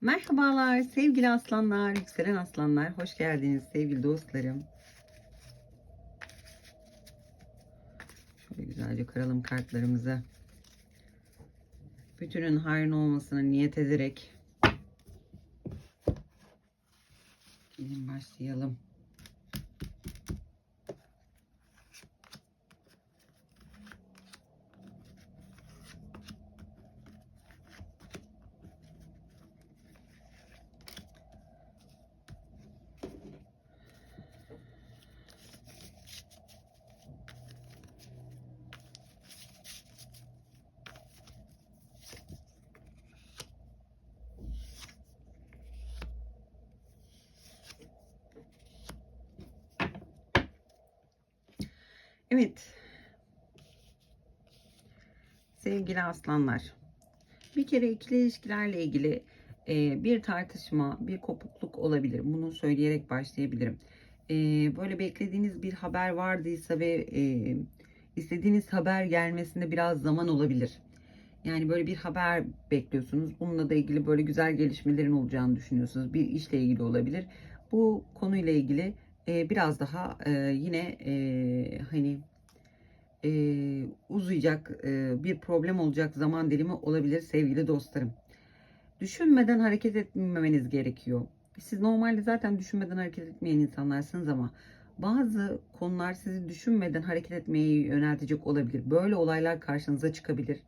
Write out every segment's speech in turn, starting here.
Merhabalar sevgili aslanlar, yükselen aslanlar. Hoş geldiniz sevgili dostlarım. Şöyle güzelce karalım kartlarımızı. Bütünün hayrın olmasını niyet ederek gelin başlayalım. Evet. Sevgili aslanlar. Bir kere ikili ilişkilerle ilgili e, bir tartışma, bir kopukluk olabilir. Bunu söyleyerek başlayabilirim. E, böyle beklediğiniz bir haber vardıysa ve e, istediğiniz haber gelmesinde biraz zaman olabilir. Yani böyle bir haber bekliyorsunuz. Bununla da ilgili böyle güzel gelişmelerin olacağını düşünüyorsunuz. Bir işle ilgili olabilir. Bu konuyla ilgili biraz daha yine hani e, uzayacak bir problem olacak zaman dilimi olabilir sevgili dostlarım. Düşünmeden hareket etmemeniz gerekiyor. Siz normalde zaten düşünmeden hareket etmeyen insanlarsınız ama bazı konular sizi düşünmeden hareket etmeye yöneltecek olabilir. Böyle olaylar karşınıza çıkabilir.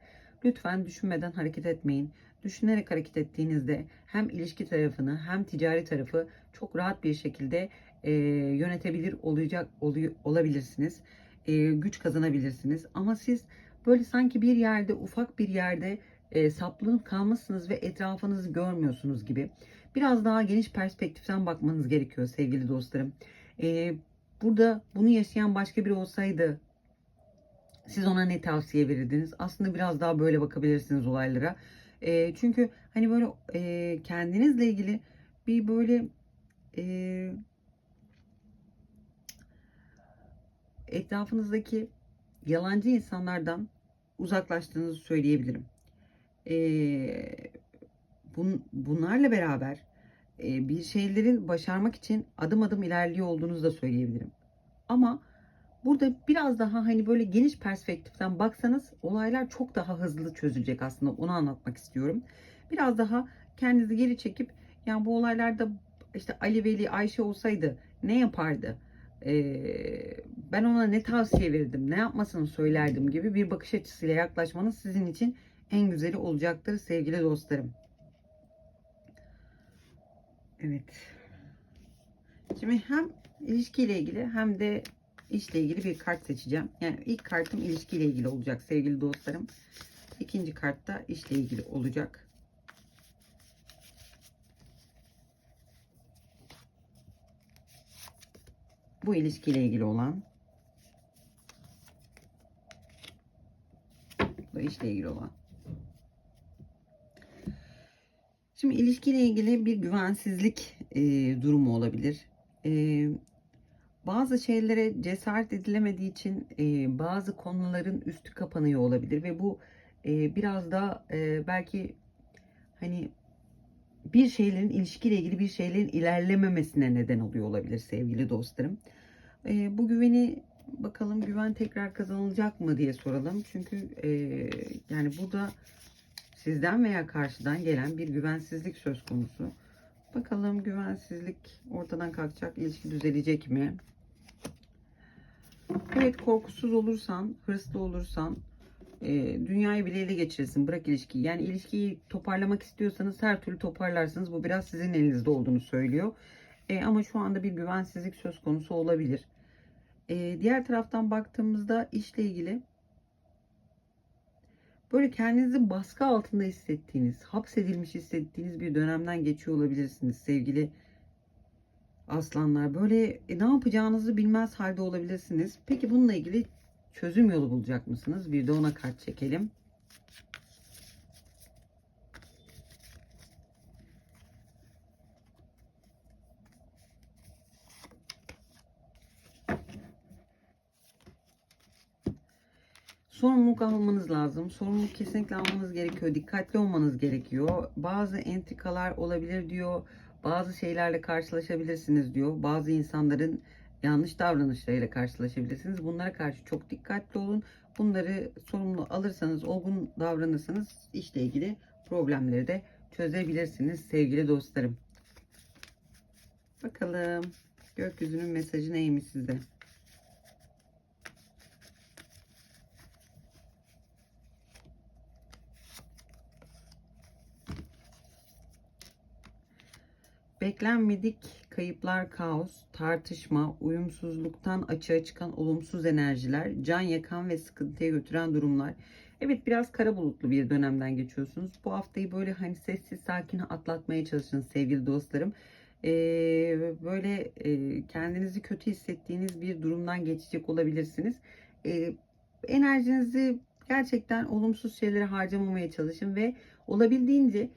Lütfen düşünmeden hareket etmeyin. Düşünerek hareket ettiğinizde hem ilişki tarafını hem ticari tarafı çok rahat bir şekilde e, yönetebilir olacak oluyor, olabilirsiniz. E, güç kazanabilirsiniz. Ama siz böyle sanki bir yerde ufak bir yerde e, saplanıp kalmışsınız ve etrafınızı görmüyorsunuz gibi. Biraz daha geniş perspektiften bakmanız gerekiyor sevgili dostlarım. E, burada bunu yaşayan başka biri olsaydı siz ona ne tavsiye verirdiniz? Aslında biraz daha böyle bakabilirsiniz olaylara. E, çünkü hani böyle e, kendinizle ilgili bir böyle e, etrafınızdaki yalancı insanlardan uzaklaştığınızı söyleyebilirim. Ee, bun, bunlarla beraber e, bir şeylerin başarmak için adım adım ilerliyor olduğunuzu da söyleyebilirim. Ama burada biraz daha hani böyle geniş perspektiften baksanız olaylar çok daha hızlı çözülecek aslında onu anlatmak istiyorum. Biraz daha kendinizi geri çekip yani bu olaylarda işte Ali Veli Ayşe olsaydı ne yapardı? Ee, ben ona ne tavsiye verirdim, ne yapmasını söylerdim gibi bir bakış açısıyla yaklaşmanız sizin için en güzeli olacaktır sevgili dostlarım. Evet. Şimdi hem ilişkiyle ilgili hem de işle ilgili bir kart seçeceğim. Yani ilk kartım ilişkiyle ilgili olacak sevgili dostlarım. İkinci kart da işle ilgili olacak. Bu ilişkiyle ilgili olan. Bu işle ilgili olan. Şimdi ilişkiyle ilgili bir güvensizlik e, durumu olabilir. E, bazı şeylere cesaret edilemediği için e, bazı konuların üstü kapanıyor olabilir ve bu e, biraz da e, belki hani bir şeylerin ilişkiyle ilgili bir şeylerin ilerlememesine neden oluyor olabilir sevgili dostlarım. E, bu güveni bakalım güven tekrar kazanılacak mı diye soralım. Çünkü e, yani burada sizden veya karşıdan gelen bir güvensizlik söz konusu. Bakalım güvensizlik ortadan kalkacak, ilişki düzelecek mi? Evet korkusuz olursan, hırslı olursan e, dünyayı bile ele geçirirsin. Bırak ilişkiyi. Yani ilişkiyi toparlamak istiyorsanız her türlü toparlarsınız. Bu biraz sizin elinizde olduğunu söylüyor. E, ama şu anda bir güvensizlik söz konusu olabilir. E, diğer taraftan baktığımızda işle ilgili böyle kendinizi baskı altında hissettiğiniz, hapsedilmiş hissettiğiniz bir dönemden geçiyor olabilirsiniz sevgili aslanlar. Böyle e, ne yapacağınızı bilmez halde olabilirsiniz. Peki bununla ilgili çözüm yolu bulacak mısınız? Bir de ona kart çekelim. Sorumluluk almanız lazım. Sorumluluk kesinlikle almanız gerekiyor. Dikkatli olmanız gerekiyor. Bazı entrikalar olabilir diyor. Bazı şeylerle karşılaşabilirsiniz diyor. Bazı insanların yanlış davranışlarıyla karşılaşabilirsiniz. Bunlara karşı çok dikkatli olun. Bunları sorumlu alırsanız, olgun davranırsanız işle ilgili problemleri de çözebilirsiniz sevgili dostlarım. Bakalım gökyüzünün mesajı neymiş size? Beklenmedik kayıplar, kaos, tartışma, uyumsuzluktan açığa çıkan olumsuz enerjiler, can yakan ve sıkıntıya götüren durumlar. Evet biraz kara bulutlu bir dönemden geçiyorsunuz. Bu haftayı böyle hani sessiz sakin atlatmaya çalışın sevgili dostlarım. Ee, böyle e, kendinizi kötü hissettiğiniz bir durumdan geçecek olabilirsiniz. Ee, enerjinizi gerçekten olumsuz şeylere harcamamaya çalışın ve olabildiğince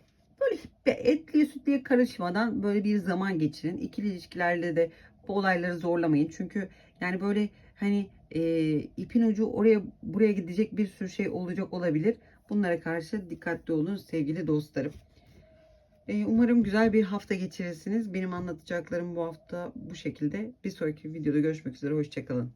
böyle etliye sütlüye karışmadan böyle bir zaman geçirin. İkili ilişkilerle de bu olayları zorlamayın. Çünkü yani böyle hani e, ipin ucu oraya buraya gidecek bir sürü şey olacak olabilir. Bunlara karşı dikkatli olun sevgili dostlarım. E, umarım güzel bir hafta geçirirsiniz. Benim anlatacaklarım bu hafta bu şekilde. Bir sonraki videoda görüşmek üzere. Hoşçakalın.